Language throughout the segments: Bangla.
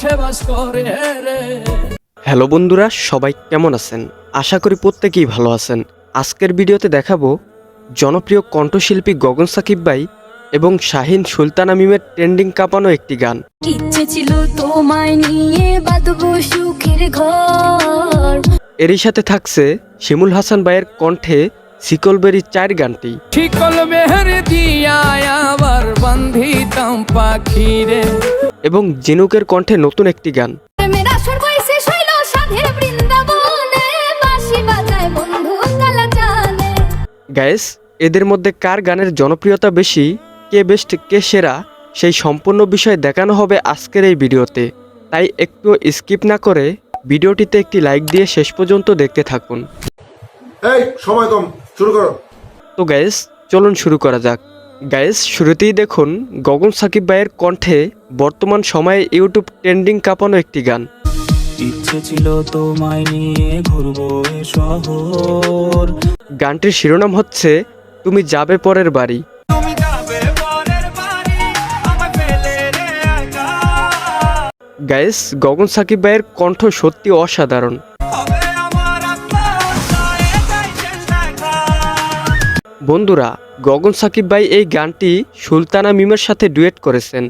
সে বাস করে রে। হ্যালো বন্ধুরা সবাই কেমন আছেন? আশা করি প্রত্যেকেই ভালো আছেন। আজকের ভিডিওতে দেখাবো জনপ্রিয় কণ্ঠশিল্পী গগন সাকিব ভাই এবং শাহিন সুলতানা মিমের ট্রেন্ডিং কাঁপানো একটি গান। ইচ্ছে ছিল তোমায় নিয়ে বাঁধবো সুখের ঘর। এরই সাথে থাকছে শিমুল হাসান ভাইয়ের কণ্ঠে সিকলবেরি চার গানটি। শিকল মেহর দিয়া আবার বান্ধিতাম পাখি এবং জিনুকের কণ্ঠে নতুন একটি গান। গায়েস এদের মধ্যে কার গানের জনপ্রিয়তা বেশি কে বেস্ট কে সেরা সেই সম্পূর্ণ বিষয় দেখানো হবে আজকের এই ভিডিওতে। তাই একটু স্কিপ না করে ভিডিওটিতে একটি লাইক দিয়ে শেষ পর্যন্ত দেখতে থাকুন। এই সময় কম। শুরু করো। তো গায়েস চলুন শুরু করা যাক। গায়েস শুরুতেই দেখুন গগন সাকিব ভাইয়ের কণ্ঠে বর্তমান সময়ে ইউটিউব ট্রেন্ডিং কাঁপানো একটি গান। ইচ্ছে ছিল তোমায় নিয়ে ঘুরবো শহর। গানটির শিরোনাম হচ্ছে তুমি যাবে পরের বাড়ি। তুমি যাবে পরের বাড়ি আমায় ফেলে রে একা। গায়েস গগন সাকিব ভাইয়ের কণ্ঠ সত্যি অসাধারণ। বন্ধুরা গগন সাকিব ভাই এই গানটি সুলতানা মিমের সাথে ডুয়েট করেছেন।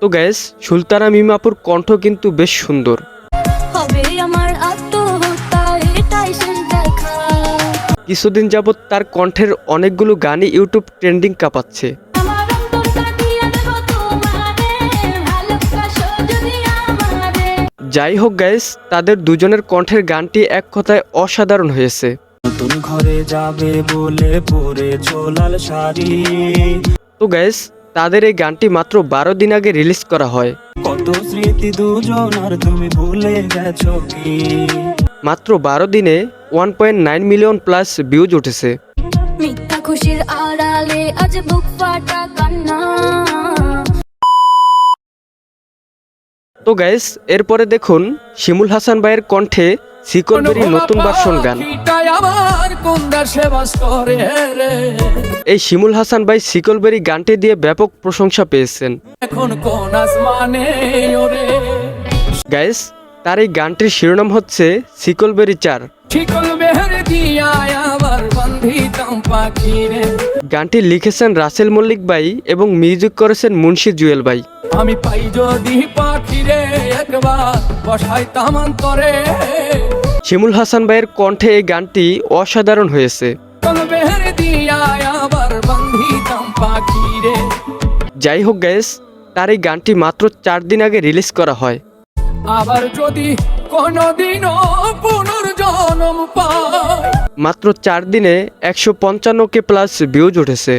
তো গ্যাস সুলতানা মিম আপুর কণ্ঠ কিন্তু বেশ সুন্দর। কিছুদিন যাবৎ তার কণ্ঠের অনেকগুলো গানই ইউটিউব ট্রেন্ডিং কাঁপাচ্ছে। যাই হোক গাইস তাদের দুজনের কণ্ঠের গানটি এক কথায় অসাধারণ হয়েছে। নতুন ঘরে যাবে বলে পরে ছোলাল শাড়ি। তো গাইস তাদের এই গানটি মাত্র বারো দিন আগে রিলিজ করা হয়। কত স্মৃতি দুজন আর তুমি ভুলে গেছো কি? মাত্র বারো দিনে one point nine million plus views উঠেছে। মিথ্যা খুশির আড়ালে আজ বুক ফাটা কান্না। তো গাইস এরপরে দেখুন শিমুল হাসান ভাইয়ের কণ্ঠে সিকলবেরি নতুন ভার্সন গান। এই শিমুল হাসান ভাই সিকলবেরি গানটি দিয়ে ব্যাপক প্রশংসা পেয়েছেন। গাইস তার এই গানটির শিরোনাম হচ্ছে সিকলবেরি চার। শিকল মেহর দিয়া আবার বান্ধিতাম গানটি লিখেছেন রাসেল মল্লিক ভাই এবং মিউজিক করেছেন মুন্সি জুয়েল ভাই। আমি পাই যদি পাখি রে একবার বসাইতাম অন্তরে। শিমুল হাসান ভাইয়ের কণ্ঠে এই গানটি অসাধারণ হয়েছে। যাই হোক গ্যাস তার এই গানটি মাত্র চার দিন আগে রিলিজ করা হয়। আবার যদি কোনদিনও মাত্র চার দিনে একশো পঞ্চান্ন কে প্লাস ভিউজ উঠেছে।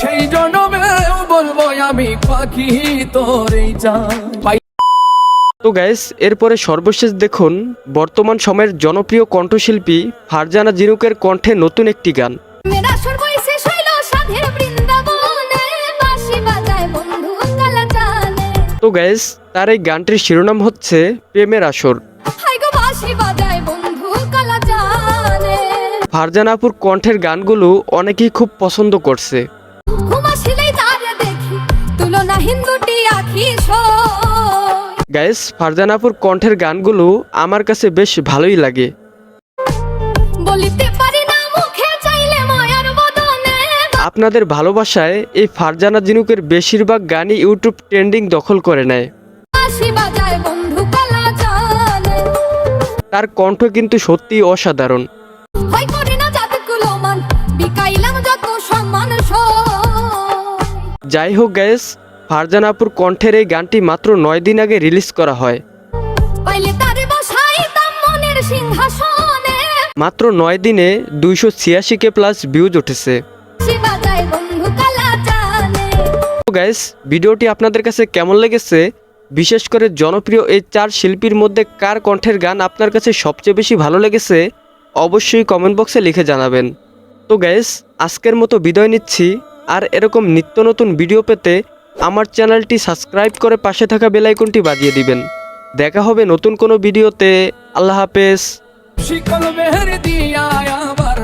সেই জন্মেও বলব আমি পাখি তোরেই চাই। তো গ্যাস এরপরে সর্বশেষ দেখুন বর্তমান সময়ের জনপ্রিয় কণ্ঠশিল্পী ফারজানা জিনুকের কণ্ঠে নতুন একটি গান। মেরা সুর বয়সে শৈল সাধের বৃন্দাবনে বাঁশি বাজায় বন্ধু কালা জানে তো গ্যাস তার এই গানটির শিরোনাম হচ্ছে প্রেমের আসর। ফারজানা আপুর কণ্ঠের গানগুলো অনেকেই খুব পছন্দ করছে। গাইস ফারজানা আপুর কণ্ঠের গানগুলো আমার কাছে বেশ ভালোই লাগে। আপনাদের ভালোবাসায় এই ফারজানা জিনুকের বেশিরভাগ গানই ইউটিউব ট্রেন্ডিং দখল করে নেয়। তার কণ্ঠ কিন্তু সত্যিই অসাধারণ। করি না যাতগুলো বিকাইলাম যত সম্মান যাই হোক গ্যাস ফারজানা আপুর কণ্ঠের এই গানটি মাত্র নয় দিন আগে রিলিজ করা হয়। মাত্র নয় দিনে দুইশো ছিয়াশি কে প্লাস ভিউজ উঠেছে। গ্যাস ভিডিওটি আপনাদের কাছে কেমন লেগেছে? বিশেষ করে জনপ্রিয় এই চার শিল্পীর মধ্যে কার কণ্ঠের গান আপনার কাছে সবচেয়ে বেশি ভালো লেগেছে? অবশ্যই কমেন্ট বক্সে লিখে জানাবেন। তো গ্যাস আজকের মতো বিদায় নিচ্ছি। আর এরকম নিত্য নতুন ভিডিও পেতে আমার চ্যানেলটি সাবস্ক্রাইব করে পাশে থাকা বেলাইকনটি বাজিয়ে দিবেন। দেখা হবে নতুন কোনো ভিডিওতে আল্লাহ হাফেজ। শিকল দিয়া আবার